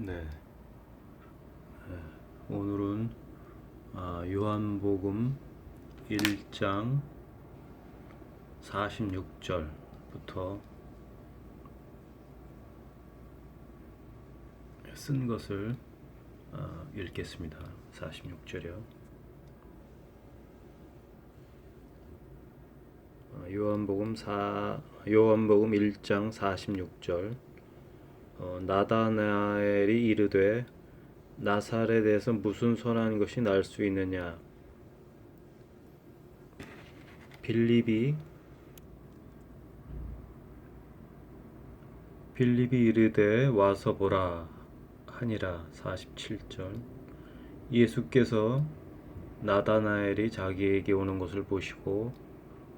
네. 네. 오늘은 아, 요한복음 1장 46절부터 쓴 것을 아, 읽겠습니다. 46절이요. 아, 요한복음 4 요한복음 1장 46절 어, 나다나엘이 이르되 나사렛에서 무슨 선한 것이 날 수 있느냐? 빌립이 빌립이 이르되 와서 보라 하니라. 47절. 예수께서 나다나엘이 자기에게 오는 것을 보시고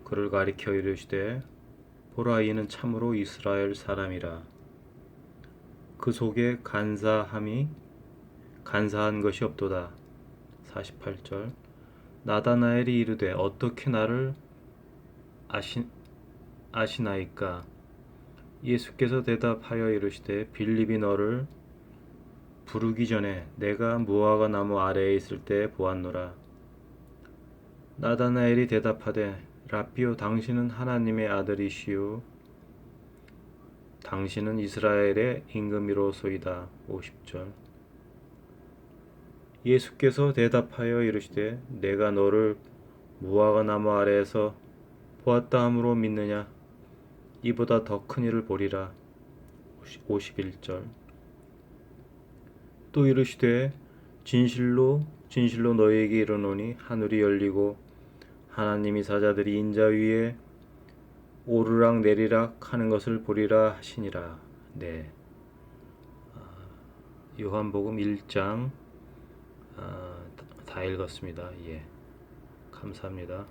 그를 가리켜 이르시되 보라 이는 참으로 이스라엘 사람이라 그 속에 간사함이 간사한 것이 없도다. 48절. 나다나엘이 이르되 어떻게 나를 아시, 아시나이까? 예수께서 대답하여 이르시되 빌립이 너를 부르기 전에 내가 무화과 나무 아래에 있을 때 보았노라. 나다나엘이 대답하되 라피오 당신은 하나님의 아들이시오 당신은 이스라엘의 임금이로소이다. 50절. 예수께서 대답하여 이르시되 내가 너를 무화과 나무 아래에서 보았다 함으로 믿느냐 이보다 더 큰 일을 보리라. 51절. 또 이르시되 진실로 진실로 너희에게 이르노니 하늘이 열리고 하나님이 사자들이 인자 위에 오르락 내리락 하는 것을 보리라 하시니라. 네. 아, 요한복음 1장 아, 다 읽었습니다. 예. 감사합니다.